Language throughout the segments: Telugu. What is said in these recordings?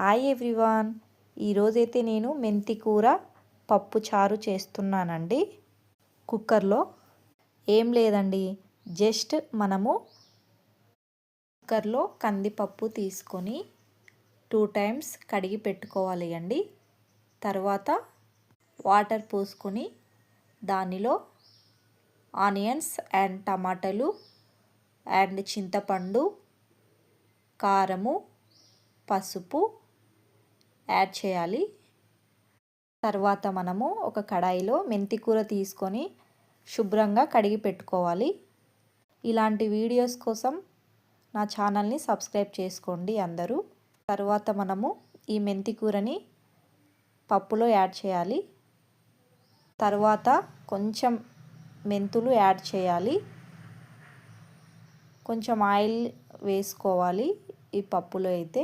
Hi everyone. ఈరోజైతే నేను మెంతి కూర పప్పు చారు చేస్తున్నానండి. కుక్కర్లో. ఏం లేదండి. జస్ట్ మనము కుక్కర్లో కందిపప్పు తీసుకొని టూ టైమ్స్ కడిగి పెట్టుకోవాలి అండి. తర్వాత వాటర్ పోసుకొని దానిలో ఆనియన్స్ అండ్ టమాటాలు అండ్ చింతపండు కారము పసుపు యాడ్ చేయాలి. తర్వాత మనము ఒక కడాయిలో మెంతికూర తీసుకొని శుభ్రంగా కడిగి పెట్టుకోవాలి. ఇలాంటి వీడియోస్ కోసం నా ఛానల్ని సబ్స్క్రైబ్ చేసుకోండి అందరూ. తర్వాత మనము ఈ మెంతి కూరని పప్పులో యాడ్ చేయాలి. తర్వాత కొంచెం మెంతులు యాడ్ చేయాలి. కొంచెం ఆయిల్ వేసుకోవాలి ఈ పప్పులో అయితే.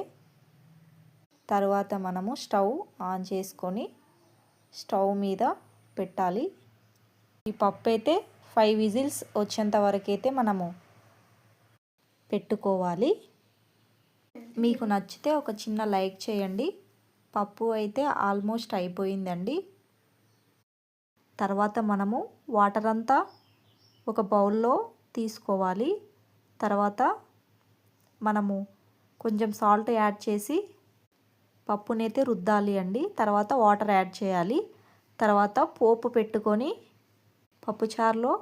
తర్వాత మనము స్టవ్ ఆన్ చేసుకొని స్టవ్ మీద పెట్టాలి. ఈ పప్పు అయితే ఫైవ్ విజిల్స్ వచ్చేంత వరకైతే మనము పెట్టుకోవాలి. మీకు నచ్చితే ఒక చిన్న లైక్ చేయండి. పప్పు అయితే ఆల్మోస్ట్ అయిపోయిందండి. తర్వాత మనము వాటర్ అంతా ఒక బౌల్లో తీసుకోవాలి. తర్వాత మనము కొంచెం సాల్ట్ యాడ్ చేసి పప్పునైతే రుద్దాలి అండి. తర్వాత వాటర్ యాడ్ చేయాలి. తర్వాత పోపు పెట్టుకొని పప్పుచారులో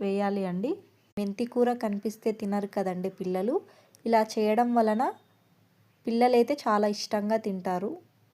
వేయాలి అండి. మెంతి కూర కనిపిస్తే తినరు కదండి పిల్లలు. ఇలా చేయడం వలన పిల్లలైతే చాలా ఇష్టంగా తింటారు.